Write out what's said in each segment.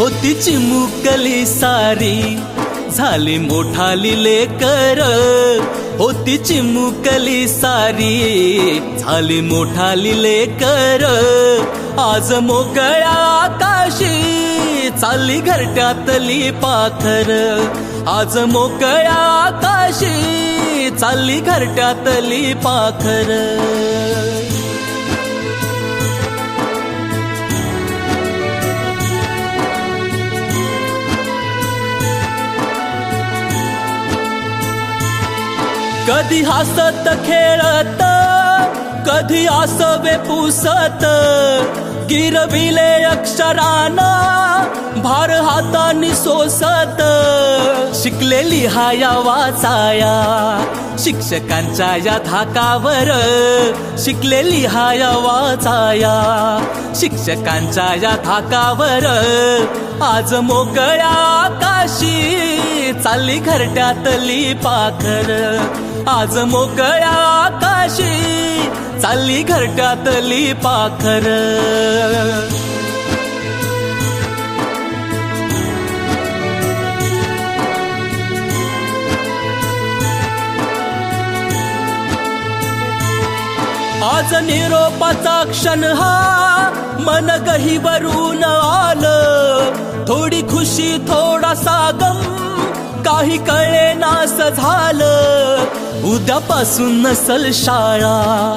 होती चिमुकली सारी झाली मोठाली लेकर. होती चिमुकली सारी झाली मोठाली लेकर. आज मोकळ्या आकाशी चालली घरट्यातली पाखर. आज मोकळ्या आकाशी चालली घरट्यातली पाखर. कधी हसत खेळत कधी आसवे पुसत. गिरविले अक्षराना भार हातानी सोसत. शिकलेली हाया वाचाया शिक्षकांच्या या धाकावर शिकलेली हाया वाचाया शिक्षकांच्या या धाकावर आज मोकळ्या आकाशी चालली घरट्यातली पाखर. आज मोकळ्या आकाशी चालली घरट्यातली पाखर. आज निरोपाचा क्षण हा. मन गहीवरून आलं. थोडी खुशी थोडासा गम. काही कळे नास झालं. उद्यापासून नसल शाळा.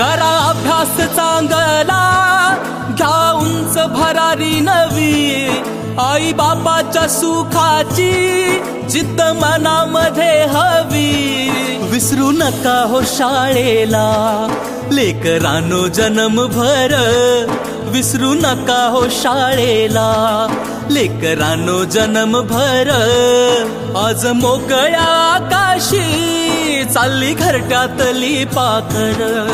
करा अभ्यास चांगला. घ्या उंच भरारी नवी. आई बापाच्या सुखाची जिद्द मनामध्ये हवी. विसरू नका हो शाळेला. लेकरानो जन्मभर विसरू नका हो शाळेला. लेकरानो जन्मभर आज मोकळ्या आकाशी चालली घरट्यातली पाखर.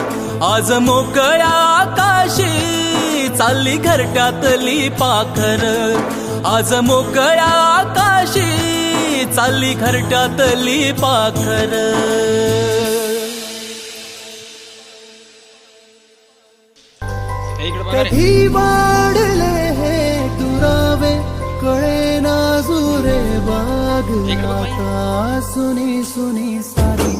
आज मोकळ्या आकाशी चालली घरट्यातली पाखर आज मोकळ्या आकाशी चालली घरट्यातली पाखर इकडे बघा रे. कधी वाढले हे दुरावे कळे ना जुरे बाग. आता सुनी सुनी सारी